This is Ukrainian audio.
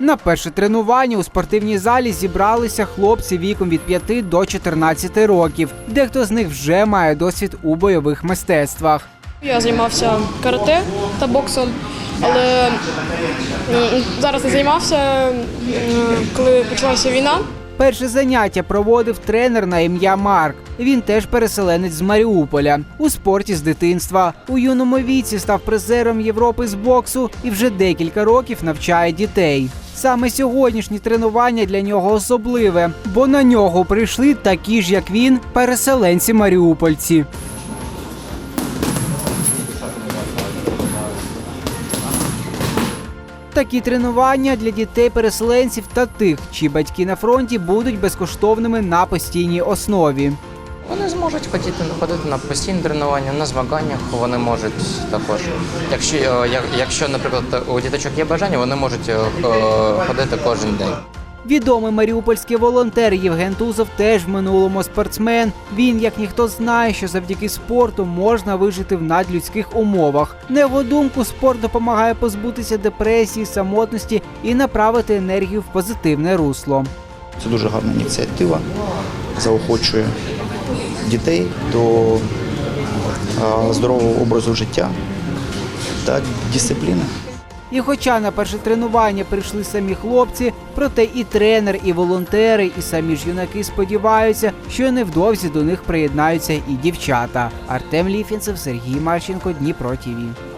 На перше тренування у спортивній залі зібралися хлопці віком від 5 до 14 років. Дехто з них вже має досвід у бойових мистецтвах. Я займався карате та боксом, але зараз не займався, коли почалася війна. Перше заняття проводив тренер на ім'я Марк. Він теж переселенець з Маріуполя. У спорті з дитинства. У юному віці став призером Європи з боксу і вже декілька років навчає дітей. Саме сьогоднішнє тренування для нього особливе, бо на нього прийшли такі ж, як він, переселенці маріупольці. Такі тренування для дітей-переселенців та тих, чиї батьки на фронті будуть безкоштовними на постійній основі. Вони зможуть ходити, ходити на постійні тренування, на змаганнях вони можуть також. Якщо, е, якщо, наприклад, у діточок є бажання, вони можуть е, е, ходити кожен день. Відомий маріупольський волонтер Євген Тузов теж в минулому спортсмен. Він, як ніхто, знає, що завдяки спорту можна вижити в надлюдських умовах. На його думку, спорт допомагає позбутися депресії, самотності і направити енергію в позитивне русло. Це дуже гарна ініціатива, заохочує дітей до здорового образу життя та дисципліни. І хоча на перше тренування прийшли самі хлопці, проте і тренер, і волонтери, і самі ж юнаки сподіваються, що невдовзі до них приєднаються і дівчата. Артем Ліфінцев, Сергій Марченко, Дніпро ТІВІ.